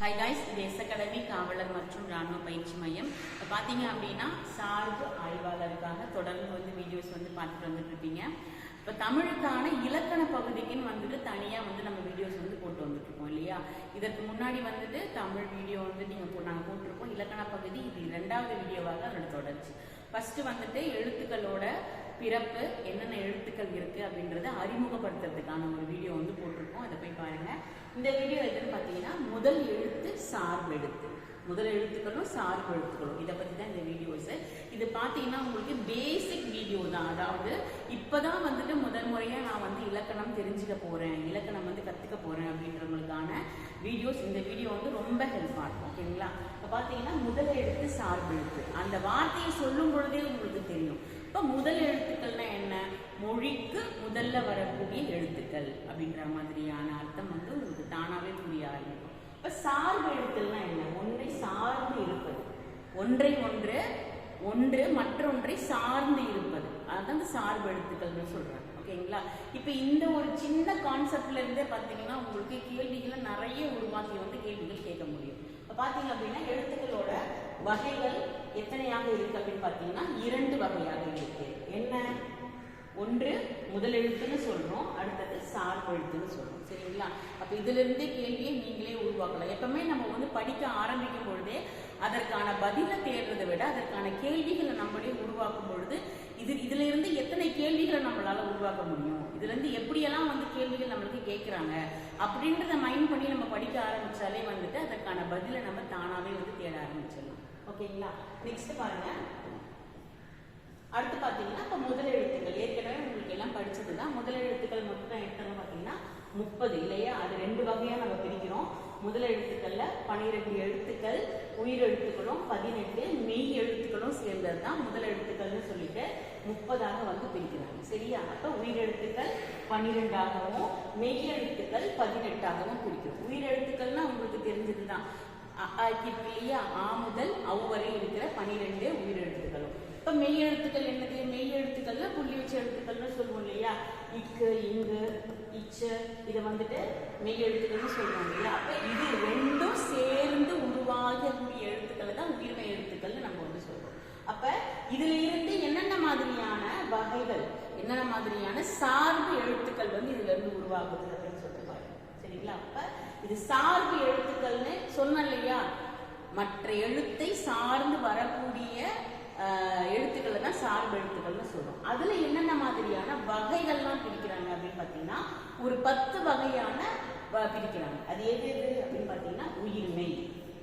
High guys இது S academy காவலர் மற்றும் ராணுவ பயிற்சி மையம். இப்போ பார்த்தீங்க அப்படின்னா சார்பு ஆய்வாளருக்காக தொடர்ந்து வந்து வீடியோஸ் வந்து பார்த்துட்டு வந்துட்டுருப்பீங்க இப்போ தமிழுக்கான இலக்கண பகுதிக்குன்னு வந்துட்டு தனியாக வந்து நம்ம வீடியோஸ் வந்து போட்டு வந்துட்டுருக்கோம் இல்லையா? இதற்கு முன்னாடி வந்துட்டு தமிழ் வீடியோ வந்து நீங்கள் போ நாங்கள் போட்டிருக்கோம். இலக்கண பகுதி இது ரெண்டாவது வீடியோவாக அதோட தொடர்ச்சி. ஃபஸ்ட்டு வந்துட்டு எழுத்துக்களோட பிறப்பு என்னென்ன எழுத்துக்கள் இருக்குது அப்படின்றத அறிமுகப்படுத்துறதுக்கான ஒரு வீடியோ வந்து போட்டிருக்கோம். அதை போய் பாருங்கள் இந்த வீடியோ எதுன்னு பார்த்தீங்கன்னா முதல் எழுத்து சார்பு எழுத்து. முதல் எழுத்துக்களும் சார்பு எழுத்துக்களும் இதை பற்றி தான் இந்த வீடியோஸ் இது பார்த்தீங்கன்னா உங்களுக்கு பேசிக் வீடியோ தான். அதாவது இப்போதான் வந்துட்டு முதல் முறையாக நான் வந்து இலக்கணம் தெரிஞ்சுக்க போகிறேன் இலக்கணம் வந்து கற்றுக்க போகிறேன் அப்படின்றவங்களுக்கான வீடியோஸ் இந்த வீடியோ வந்து ரொம்ப ஹெல்ப்பாக இருக்கும். ஓகேங்களா இப்போ பார்த்தீங்கன்னா முதல் எழுத்து சார்பு எழுத்து. அந்த வார்த்தையை சொல்லும் பொழுதே உங்களுக்கு தெரியும். இப்போ முதல் எழுத்துக்கள்னா என்ன? மொழிக்கு முதல்ல வரக்கூடிய எழுத்துக்கள் அப்படின்ற மாதிரியான அர்த்தம் வந்து உங்களுக்கு தானாகவே புரிய ஆரம்பிக்கும் இப்போ சார்பு எழுத்துக்கள்னா என்ன? ஒன்றை சார்ந்து இருப்பது. ஒன்றை ஒன்று ஒன்று மற்றொன்றை சார்ந்து இருப்பது. அதுதான் இந்த சார்பு எழுத்துக்கள்னு சொல்றாங்க. ஓகேங்களா? இப்போ இந்த ஒரு சின்ன கான்செப்ட்ல இருந்தே பார்த்தீங்கன்னா உங்களுக்கு கேள்விகளை நிறைய உருவாக்கி வந்து கேள்விகள் கேட்க முடியும். இப்போ பார்த்தீங்க அப்படின்னா எழுத்துக்களோட வகைகள் எத்தனையாக இருக்கு அப்படின்னு பார்த்தீங்கன்னா இரண்டு வகையாக இருக்கு. என்ன? ஒன்று முதல் எழுத்துன்னு சொல்றோம் அடுத்தது சார்பு எழுத்துன்னு சொல்றோம். சரிங்களா? அப்ப இதுலருந்தே கேள்வியை நீங்களே உருவாக்கலாம். எப்பவுமே நம்ம வந்து படிக்க ஆரம்பிக்கும் பொழுதே அதற்கான பதிலை தேடுறதை விட அதற்கான கேள்விகளை நம்மளே உருவாக்கும் பொழுது இது இதுல இருந்து எத்தனை கேள்விகளை நம்மளால உருவாக்க முடியும்? இதுல இருந்து எப்படியெல்லாம் வந்து கேள்விகள் நம்மளுக்கு கேட்கிறாங்க? அப்படின்றத மைண்ட் பண்ணி நம்ம படிக்க ஆரம்பிச்சாலே வந்துட்டு அதற்கான பதிலை நம்ம தானாவே வந்து தேட ஆரம்பிச்சிடலாம். ஓகேங்களா? நெக்ஸ்ட் பாருங்க. அடுத்து பார்த்தீங்கன்னா இப்போ முதல் எழுத்துக்கள். ஏற்கனவே உங்களுக்கு எல்லாம் படிச்சது தான் முதல் எழுத்துக்கள் மொத்தம் எடுத்தோம்னு பார்த்தீங்கன்னா முப்பது இல்லையா அது ரெண்டு வகையாக நம்ம பிரிக்கிறோம். முதல் எழுத்துக்கள்ல பனிரெண்டு எழுத்துக்கள் உயிர் எழுத்துக்களும் பதினெட்டு மெய் எழுத்துக்களும் சேர்ந்தது தான் முதல் எழுத்துக்கள்னு சொல்லிட்டு முப்பதாக வந்து பிரிக்கிறாங்க. சரியா? அப்போ உயிர் எழுத்துக்கள் பன்னிரெண்டாகவும் மெய் எழுத்துக்கள் பதினெட்டாகவும் பிரிக்கிறோம். உயிர் எழுத்துக்கள்னா உங்களுக்கு தெரிஞ்சது தான் இல்லையா ஆ முதல் அவ்வரை இருக்கிற பனிரெண்டு உயிர் எழுத்துக்களும். இப்ப மெய் எழுத்துக்கள் என்னது? மெய் எழுத்துக்கள்ல புள்ளி வச்ச எழுத்துக்கள்னு சொல்லுவோம் இல்லையா? இக்கு இங்கு இச்சு இதை வந்துட்டு மெய் எழுத்துக்கள்னு சொல்லுவோம் இல்லையா? அப்ப இது ரெண்டும் சேர்ந்து உருவாகக்கூடிய எழுத்துக்களை தான் உயிர்மெய் எழுத்துக்கள்னு நம்ம வந்து சொல்றோம். அப்ப இதுல இருந்து என்னென்ன மாதிரியான வகைகள் என்னென்ன மாதிரியான சார்பு எழுத்துக்கள் வந்து இதுல இருந்து உருவாகுது அப்படின்னு சொல்லிட்டு பாருங்க. சரிங்களா? அப்ப இது சார்பு எழுத்துக்கள்னு சொன்ன இல்லையா? மற்ற எழுத்தை சார்ந்து வரக்கூடிய சார்பு எழுத்துக்கள்னு சொல்றோம். அதுல என்னென்ன மாதிரியான வகைகள்லாம் பிரிக்கிறாங்க அப்படின்னு பாத்தீங்கன்னா ஒரு பத்து வகையான பிரிக்கிறாங்க. அது எது எது அப்படின்னு பாத்தீங்கன்னா உயிர்மெய்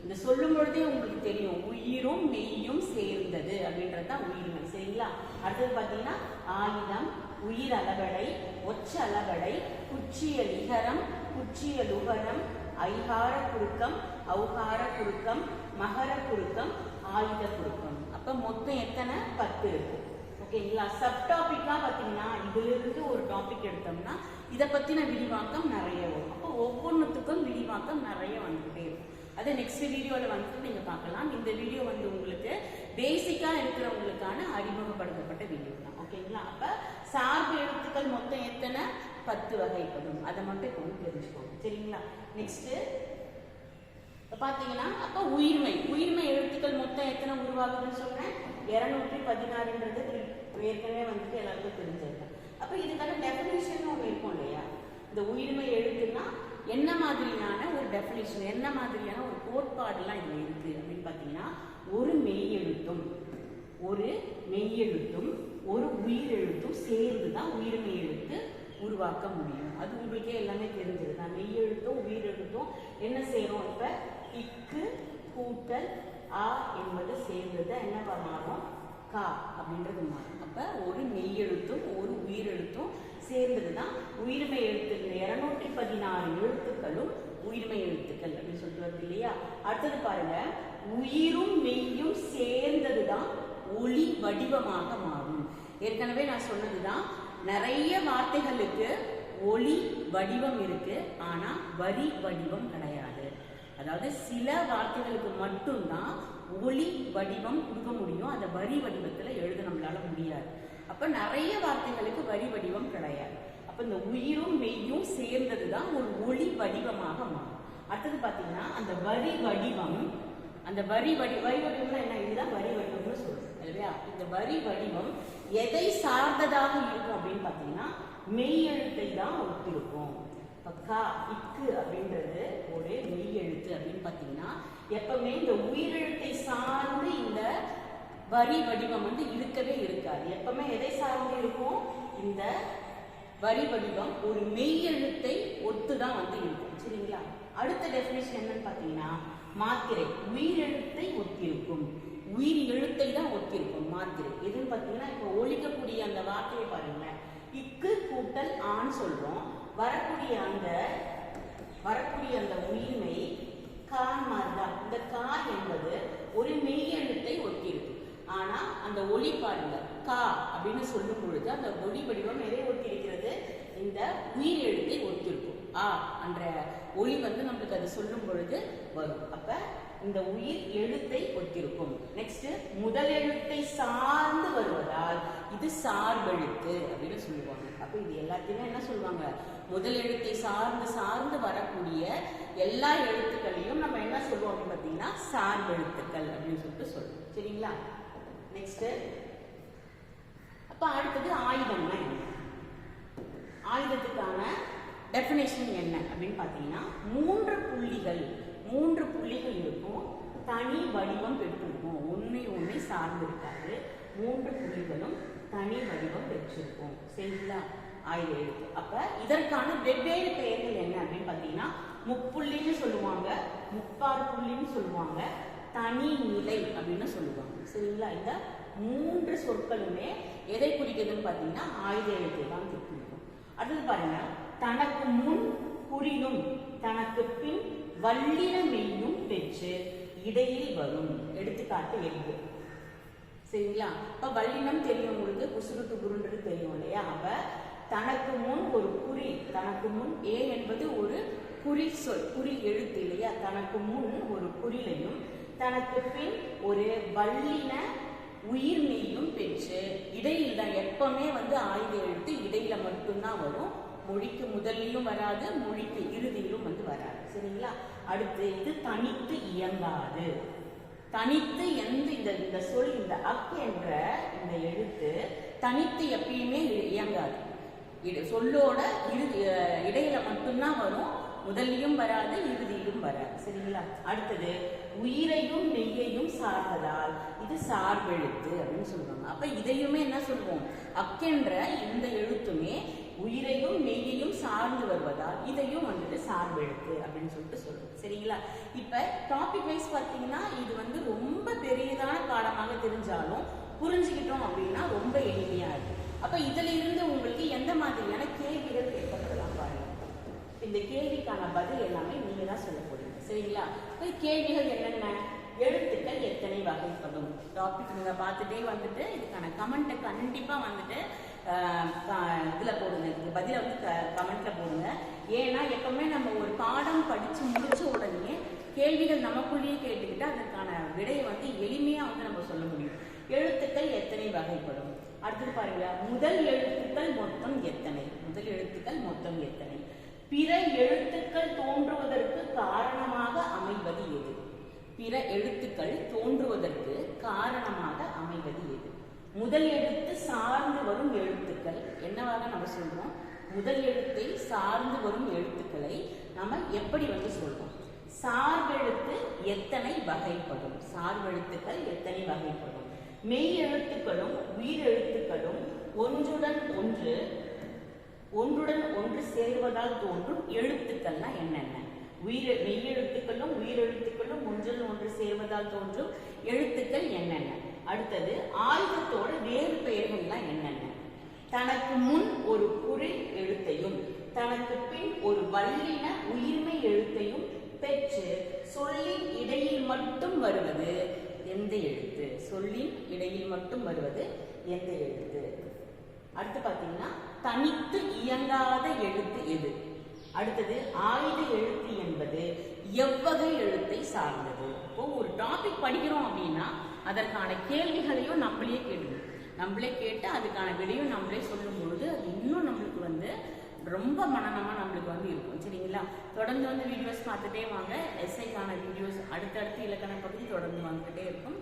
இந்த சொல்லும் பொழுதே உங்களுக்கு தெரியும் உயிரும் மெய்யும் சேர்ந்தது அப்படின்றது தான் உயிர்மை. சரிங்களா? அடுத்தது பாத்தீங்கன்னா ஆயுதம் உயிர் அளவடை ஒச்ச அளவடை குச்சியல் இகரம் குச்சியல் உகரம் ஐகார குறுக்கம் ஔகார குறுக்கம் மகர குறுக்கம் ஆயுத குறுக்கம் இப்போ மொத்தம் எத்தனை? பத்து இருக்கு. ஓகேங்களா சப் டாபிக்காக பார்த்தீங்கன்னா இதிலிருந்து ஒரு டாபிக் எடுத்தோம்னா இதை பற்றின விரிவாக்கம் நிறைய வரும். அப்போ ஒவ்வொன்றுத்துக்கும் விரிவாக்கம் நிறைய வந்துகிட்டே இருக்கும். அது நெக்ஸ்ட் வீடியோவில் வந்துட்டு நீங்கள் பார்க்கலாம். இந்த வீடியோ வந்து உங்களுக்கு பேசிக்காக இருக்கிறவங்களுக்கான அறிமுகப்படுத்தப்பட்ட வீடியோ தான். ஓகேங்களா அப்போ சார்பு எழுத்துக்கள் மொத்தம் எத்தனை? பத்து வகைப்படும் அதை மட்டும் இப்போ வந்து தெரிஞ்சுக்கோங்க. சரிங்களா? நெக்ஸ்ட்டு பார்த்தீங்கன்னா அப்போ உயிர்மை எத்தனை உருவாகுதுன்னு சொன்னேன் இரநூற்றி பதினாறுன்றது ஏற்கனவே வந்துட்டு எல்லாருக்கும் தெரிஞ்சிருக்கேன் அப்போ இதுக்கான டெஃபினேஷன் ஒன்று இருக்கும் இல்லையா? இந்த உயிர்மை எழுத்துன்னா என்ன மாதிரியான ஒரு டெஃபினேஷன் என்ன மாதிரியான ஒரு கோட்பாடுலாம் இதில் இருக்கு அப்படின்னு பார்த்தீங்கன்னா ஒரு மெய் எழுத்தும் ஒரு மெய் எழுத்தும் ஒரு உயிர் எழுத்தும் சேர்ந்து தான் உயிர்மை எழுத்து உருவாக்க முடியும். அது உங்களுக்கே எல்லாமே தெரிஞ்சது தான் மெய் எழுத்தும் உயிர் எழுத்தும் என்ன செய்யறோம் இப்போ இக்கு கூட்டல் ஆ என்பது சேர்ந்தது என்ன மாறும் கா அப்படின்றது மாறும் அப்ப ஒரு மெய் எழுத்தும் ஒரு உயிர் எழுத்தும் சேர்ந்தது தான் உயிர்மை எழுத்துக்கள் இருநூற்றி பதினாறு எழுத்துக்களும் உயிர்மை எழுத்துக்கள் அப்படின்னு சொல்லிட்டு வருது இல்லையா? அடுத்தது பாருங்க உயிரும் மெய்யும் சேர்ந்தது தான் ஒளி வடிவமாக மாறும். ஏற்கனவே நான் சொன்னதுதான் நிறைய வார்த்தைகளுக்கு ஒளி வடிவம் இருக்கு ஆனா வரி வடிவம் கிடையாது. அதாவது சில வார்த்தைகளுக்கு மட்டும்தான் ஒளி வடிவம் கொடுக்க முடியும். அந்த வரி வடிவத்துல எழுத நம்மளால முடியாது. அப்ப நிறைய வார்த்தைகளுக்கு வரி வடிவம் கிடையாது. அப்ப இந்த உயிரும் மெய்யும் சேர்ந்தது தான் ஒரு ஒளி வடிவமாக மாறும். அடுத்தது பாத்தீங்கன்னா அந்த வரி வடிவம் அந்த வரி வடி வரி வடிவம்னா என்ன? இதுதான் வரி வடிவம்னு சொல்றோம். இல்லையா? இந்த வரி வடிவம் எதை சார்ந்ததாக இருக்கும் அப்படின்னு பாத்தீங்கன்னா மெய் எழுத்தை தான் ஒத்திருக்கும் இப்ப கா இக்கு அப்படின்றது ஒரு மெய் எழுத்து அப்படின்னு பாத்தீங்கன்னா எப்பவுமே இந்த உயிரெழுத்தை சார்ந்து இந்த வரி வடிவம் வந்து இருக்கவே இருக்காது. எப்பவுமே எதை சார்ந்து இருக்கும்? இந்த வரி வடிவம் ஒரு மெய் எழுத்தை ஒத்து தான் வந்து இருக்கும். சரிங்களா? அடுத்த டெஃபினேஷன் என்னன்னு பாத்தீங்கன்னா மாத்திரை. உயிரெழுத்தை ஒத்திருக்கும். உயிர் எழுத்தை தான் ஒத்திருக்கும் மாத்திரை. எதுன்னு பாத்தீங்கன்னா இப்போ ஒழிக்கக்கூடிய அந்த வார்த்தையை பாருங்களேன். இக்கு கூட்டல் ஆன்னு சொல்றோம். வரக்கூடிய அந்த வரக்கூடிய அந்த உயிர்மை கான் மாதிரிதான். இந்த கா என்பது ஒரு மெய் எழுத்தை ஆனா அந்த ஒளி பாருங்க கா அப்படின்னு சொல்லும் பொழுது அந்த ஒளி வடிவம் எதை ஒத்திருக்கிறது இந்த உயிர் எழுத்தை ஒத்திருக்கும் ஆ என்ற ஒளி வந்து நம்மளுக்கு அது சொல்லும் பொழுது வரும். அப்ப இந்த உயிர் எழுத்தை ஒத்திருக்கும் நெக்ஸ்ட் முதல் எழுத்தை சார்ந்து வருவதால் இது சார்பெழுத்து அப்படின்னு சொல்லுவாங்க. அப்ப இது எல்லாத்தையுமே என்ன சொல்லுவாங்க? முதல் எழுத்தை சார்ந்து சார்ந்து வரக்கூடிய எல்லா எழுத்துக்களையும் நம்ம என்ன சொல்லுவோம் அப்படின்னு பார்த்தீங்கன்னா சார்பெழுத்துக்கள் அப்படின்னு சொல்லிட்டு சொல்லுவோம். சரிங்களா? நெக்ஸ்ட் அப்போ அடுத்தது ஆயுதம்னா என்ன? ஆயுதத்துக்கான டெஃபினேஷன் என்ன அப்படின்னு பார்த்தீங்கன்னா மூன்று புள்ளிகள் மூன்று புள்ளிகள் இருக்கும். தனி வடிவம் பெற்றிருக்கும். ஒன்றை ஒன்றை சார்ந்து இருக்காது மூன்று புள்ளிகளும் தனி வடிவம் பெற்றிருக்கும். சரிங்களா? ஆயுத எழுத்து அப்ப இதற்கான வெவ்வேறு பெயர்கள் என்ன அப்படின்னு பார்த்தீங்கன்னா முப்புள்ளின்னு சொல்லுவாங்க முப்பாறு புள்ளின்னு சொல்லுவாங்க தனி நிலை அப்படின்னு சொல்லுவாங்க. சரிங்களா? இந்த மூன்று சொற்களுமே எதை குறிக்குதுன்னு பாத்தீங்கன்னா ஆயுத எழுத்தை தான் குறிக்கும் அடுத்தது பாருங்க தனக்கு முன் புரியும் தனக்கு பின் வல்லின மெய்யும் பெற்று இடையில் வரும். எடுத்துக்காட்டு எல்பு சரிங்களா? அப்ப வல்லினம் தெரியும் உங்களுக்கு குசுருட்டு குருன்றது தெரியும் இல்லையா? அப்ப தனக்கு முன் ஒரு குறி தனக்கு முன் ஏ என்பது ஒரு குறி சொல் குறி எழுத்து இல்லையா? தனக்கு முன் ஒரு குறிலையும் தனக்கு பின் ஒரு வல்லின உயிர் மெய்யும் பெற்று இடையில் தான் எப்பவுமே வந்து ஆயுத எழுத்து இடையில மட்டும்தான் வரும். மொழிக்கு முதல்லையும் வராது மொழிக்கு இறுதியிலும் வந்து வராது. சரிங்களா? அடுத்து இது தனித்து இயங்காது. தனித்து எந்த இந்த இந்த சொல் இந்த அக் என்ற இந்த எழுத்து தனித்து எப்பயுமே இயங்காது. சொல்லோட இறுதி இடையில மட்டும்தான் வரும். முதல்லையும் வராது இறுதியிலும் வராது. சரிங்களா? அடுத்தது உயிரையும் மெய்யையும் சார்ந்ததால் இது சார்பெழுத்து அப்படின்னு சொல்லுவாங்க. அப்ப இதையுமே என்ன சொல்லுவோம்? அக்கென்ற இந்த எழுத்துமே உயிரையும் மெய்யையும் சார்ந்து வருவதால் இதையும் வந்துட்டு சார்பெழுத்து அப்படின்னு சொல்லிட்டு சொல்லுவோம் சரிங்களா? இப்ப டாபிக் வைஸ் பார்த்தீங்கன்னா இது வந்து ரொம்ப பெரியதான பாடமாக தெரிஞ்சாலும் புரிஞ்சுக்கிட்டோம் அப்படின்னா ரொம்ப எளிமையா இருக்கு அப்ப இதுல இருந்து உங்களுக்கு எந்த மாதிரியான கேள்விகள் கேட்கப்படலாம் பாருங்க. இந்த கேள்விக்கான பதில் எல்லாமே நீங்க தான் சொல்ல போறீங்க. சரிங்களா? இப்ப கேள்விகள் என்னென்ன? எழுத்துக்கள் எத்தனை வகைப்படும்? டாபிக் நீங்க பார்த்துட்டே வந்துட்டு இதுக்கான கமெண்ட்டை கண்டிப்பா வந்துட்டு க- இதுல போடுங்க. இதுக்கு பதில வந்து கமெண்ட்ல போடுங்க. ஏன்னா எப்பவுமே நம்ம ஒரு பாடம் படிச்சு முடிச்ச உடனே கேள்விகள் நமக்குள்ளேயே கேட்டுக்கிட்டு அதற்கான விடையை வந்து எளிமையா வந்து நம்ம சொல்ல முடியும். எழுத்துக்கள் எத்தனை வகைப்படும்? அடுத்தது பாருங்க முதல் எழுத்துக்கள் மொத்தம் எத்தனை? முதல் எழுத்துக்கள் மொத்தம் எத்தனை? பிற எழுத்துக்கள் தோன்றுவதற்கு காரணமாக அமைவது எது? பிற எழுத்துக்கள் தோன்றுவதற்கு காரணமாக அமைவது எது? முதல் எழுத்து சார்ந்து வரும் எழுத்துக்கள் என்னவாக நம்ம சொல்றோம்? முதல் எழுத்தை சார்ந்து வரும் எழுத்துக்களை நம்ம எப்படி வந்து சொல்றோம்? சார்பெழுத்து எத்தனை வகைப்படும்? சார்பெழுத்துக்கள் எத்தனை வகைப்படும்? மெய் எழுத்துக்களும் உயிர் எழுத்துக்களும் ஒன்றுடன் ஒன்று ஒன்றுடன் ஒன்று சேர்வதால் தோன்றும் எழுத்துக்கள்னா என்னென்ன? உயிர் மெய் எழுத்துக்களும் உயிர் எழுத்துக்களும் ஒன்றுடன் ஒன்று சேர்வதால் தோன்றும் எழுத்துக்கள் என்னென்ன? அடுத்தது ஆயுதத்தோட வேறு பெயர்கள்லாம் என்னென்ன? தனக்கு முன் ஒரு குறி எழுத்தையும் தனக்கு பின் ஒரு வல்லின உயிர்மை எழுத்தையும் பெற்று சொல்லின் இடையில் மட்டும் வருவது எந்த எழுத்து? சொல்லின் இடையில் மட்டும் வருவது எந்த எழுத்து? அடுத்து பாத்தீங்கன்னா தனித்து இயங்காத எழுத்து எது? அடுத்தது ஆயுத எழுத்து என்பது எவ்வகை எழுத்தை சார்ந்தது? இப்போ ஒரு டாபிக் படிக்கிறோம் அப்படின்னா அதற்கான கேள்விகளையும் நம்மளே கேட்கணும் நம்மளே கேட்டு அதுக்கான விடையும் நம்மளே சொல்லும் பொழுது அது இன்னும் நம்மளுக்கு வந்து ரொம்ப மனநமா நம்மளுக்கு வந்து இருக்கும். சரிங்களா? தொடர்ந்து வந்து வீடியோஸ் பார்த்துட்டே வாங்க. எஸ்ஐக்கான வீடியோஸ் அடுத்தடுத்து இலக்கண பகுதி தொடர்ந்து வந்துகிட்டே இருக்கும்.